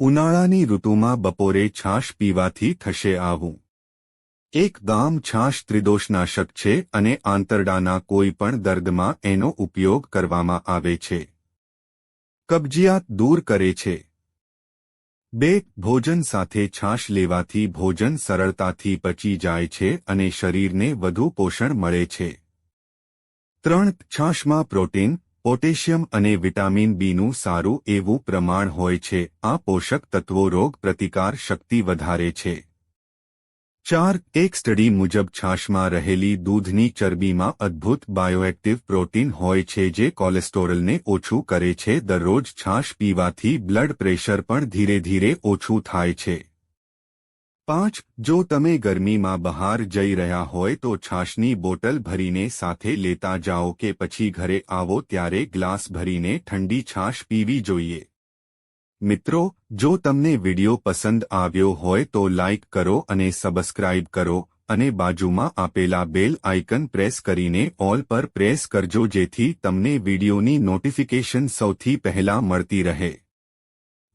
ઉનાળાની ઋતુમાં બપોરે છાશ પીવાથી થશે આવું. એક ગામ છાશ ત્રિદોષનાશક છે અને આંતરડાના કોઈ પણ દર્દમાં એનો ઉપયોગ કરવામાં આવે છે. કબજિયાત દૂર કરે છે. બે ભોજન સાથે છાશ લેવાથી ભોજન સરળતાથી પચી જાય છે અને શરીરને વધુ પોષણ મળે છે. ત્રણ છાશમાં પ્રોટીન પોટેશિયમ અને વિટામિન બીનું સારું એવું પ્રમાણ હોય છે. આ પોષક તત્વો રોગ પ્રતિકાર શક્તિ વધારે છે. ચાર, એક સ્ટડી મુજબ છાશમાં રહેલી દૂધની ચરબીમાં અદ્ભુત બાયોએક્ટિવ પ્રોટીન હોય છે જે કોલેસ્ટોરલને ઓછું કરે છે. દરરોજ છાશ પીવાથી બ્લડ પ્રેશર પણ ધીરે ધીરે ઓછું થાય છે. પાંચ, જો તમે ગરમીમાં બહાર જઈ રહ્યા હોય તો છાશની બોટલ ભરીને સાથે લેતા જાઓ કે પછી ઘરે આવો ત્યારે ગ્લાસ ભરીને ઠંડી છાશ પીવી જોઈએ. મિત્રો, જો તમને વિડિયો પસંદ આવ્યો હોય તો લાઇક કરો અને સબસ્ક્રાઇબ કરો અને બાજુમાં આપેલા બેલ આઇકન પ્રેસ કરીને ઓલ પર પ્રેસ કરજો જેથી તમને વિડિયોની નોટિફિકેશન સૌથી પહેલા મળતી રહે.